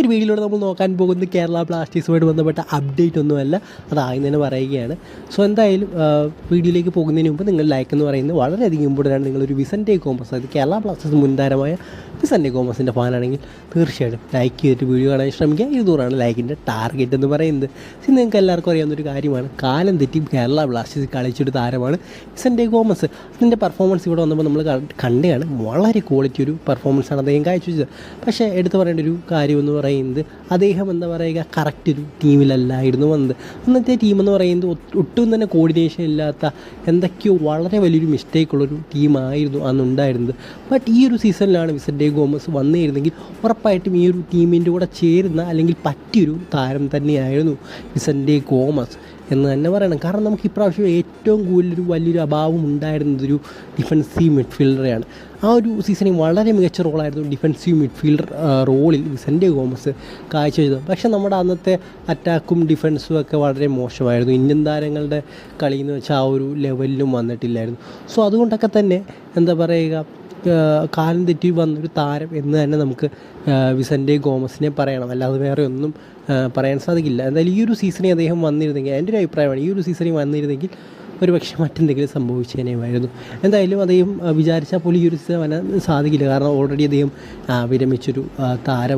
ഒരു വീഡിയോയിലൂടെ നമ്മൾ നോക്കാൻ പോകുന്നത് കേരള ബ്ലാസ്റ്റേഴ്സുമായിട്ട് ബന്ധപ്പെട്ട അപ്ഡേറ്റ് ഒന്നുമല്ല. അതായി തന്നെ പറയുകയാണ്. സോ എന്തായാലും വീഡിയോയിലേക്ക് പോകുന്നതിന് മുമ്പ് നിങ്ങൾ ലൈക്ക് എന്ന് പറയുന്നത് വളരെയധികം ഇമ്പോർട്ടന്റ് ആണ്. നിങ്ങളൊരു വിസന്റെ കോമേഴ്സ് അതായത് കേരള ബ്ലാസ്റ്റേഴ്സ് മുൻതാരമായ വിസന്റെ കോമേഴ്സിന്റെ ഫാനാണെങ്കിൽ തീർച്ചയായിട്ടും ലൈക്ക് ചെയ്തിട്ട് വീഡിയോ കാണാൻ ശ്രമിക്കുക. ഇരുന്നൂറാണ് ലൈക്കിന്റെ ടാർഗറ്റ് എന്ന് പറയുന്നത്. ഇത് നിങ്ങൾക്ക് എല്ലാവർക്കും അറിയാവുന്ന ഒരു കാര്യമാണ്. കാലം തെറ്റി കേരള ബ്ലാസ്റ്റേഴ്സ് കളിച്ചൊരു താരമാണ് വിസന്റെ കോമസ് അതിന്റെ പെർഫോമൻസ് ഇവിടെ വന്നപ്പോൾ നമ്മൾ കണ്ടതാണ്. വളരെ ക്വാളിറ്റി ഒരു പെർഫോമൻസ് ആണ് അദ്ദേഹം കാഴ്ച വെച്ചത് പക്ഷേ എടുത്തു പറയേണ്ട ഒരു കാര്യം എന്ന് പറയുന്നത്. അദ്ദേഹം എന്താ പറയുക കറക്റ്റ് ഒരു ടീമിലല്ലായിരുന്നു വന്നത്. അന്നത്തെ ടീം എന്ന് പറയുന്നത് ഒട്ടും തന്നെ കോർഡിനേഷൻ ഇല്ലാത്ത എന്തൊക്കെയോ വളരെ വലിയൊരു മിസ്റ്റേക്കുള്ളൊരു ടീമായിരുന്നു അന്നുണ്ടായിരുന്നത്. ബട്ട് ഈ ഒരു സീസണിലാണ് വിസന്റെ ഗോമസ് വന്നിരുന്നെങ്കിൽ ഉറപ്പായിട്ടും ഈ ഒരു ടീമിന്റെ കൂടെ ചേരുന്ന അല്ലെങ്കിൽ പറ്റിയൊരു താരം തന്നെയായിരുന്നു വിസന്റെ ഗോമസ് എന്ന് തന്നെ പറയണം. കാരണം നമുക്ക് ഇപ്രാവശ്യം ഏറ്റവും കൂടുതലൊരു വലിയൊരു അഭാവം ഉണ്ടായിരുന്നത് ഒരു ഡിഫൻസീവ് മിഡ്ഫീൽഡറെയാണ് ആ ഒരു സീസണിൽ വളരെ മികച്ച റോളായിരുന്നു ഡിഫൻസീവ് മിഡ്ഫീൽഡർ റോളിൽ വിസന്റെ ഗോമസ് കാഴ്ചവെച്ചത് പക്ഷേ നമ്മുടെ അന്നത്തെ അറ്റാക്കും ഡിഫൻസും ഒക്കെ വളരെ മോശമായിരുന്നു. ഇന്ത്യൻ താരങ്ങളുടെ കളി എന്ന് വെച്ചാൽ ആ ഒരു ലെവലിലും വന്നിട്ടില്ലായിരുന്നു. സോ അതുകൊണ്ടൊക്കെ തന്നെ എന്താ പറയുക കാലം തെറ്റി വന്നൊരു താരം എന്ന് തന്നെ നമുക്ക് വിസന്റെ ഗോമസിനെ പറയണം. അല്ലാതെ വേറെ ഒന്നും പറയാൻ സാധിക്കില്ല. എന്തായാലും ഈ ഒരു സീസണിൽ അദ്ദേഹം വന്നിരുന്നെങ്കിൽ എന്റെ ഒരു അഭിപ്രായമാണ് ഈ ഒരു സീസണിൽ വന്നിരുന്നെങ്കിൽ ഒരു പക്ഷേ മറ്റെന്തെങ്കിലും സംഭവിച്ചതിനെയുമായിരുന്നു എന്തായാലും അദ്ദേഹം വിചാരിച്ചാൽ പോലും ഈ ഒരു സീസൺ വരാൻ സാധിക്കില്ല. കാരണം ഓൾറെഡി അദ്ദേഹം വിരമിച്ചൊരു താരം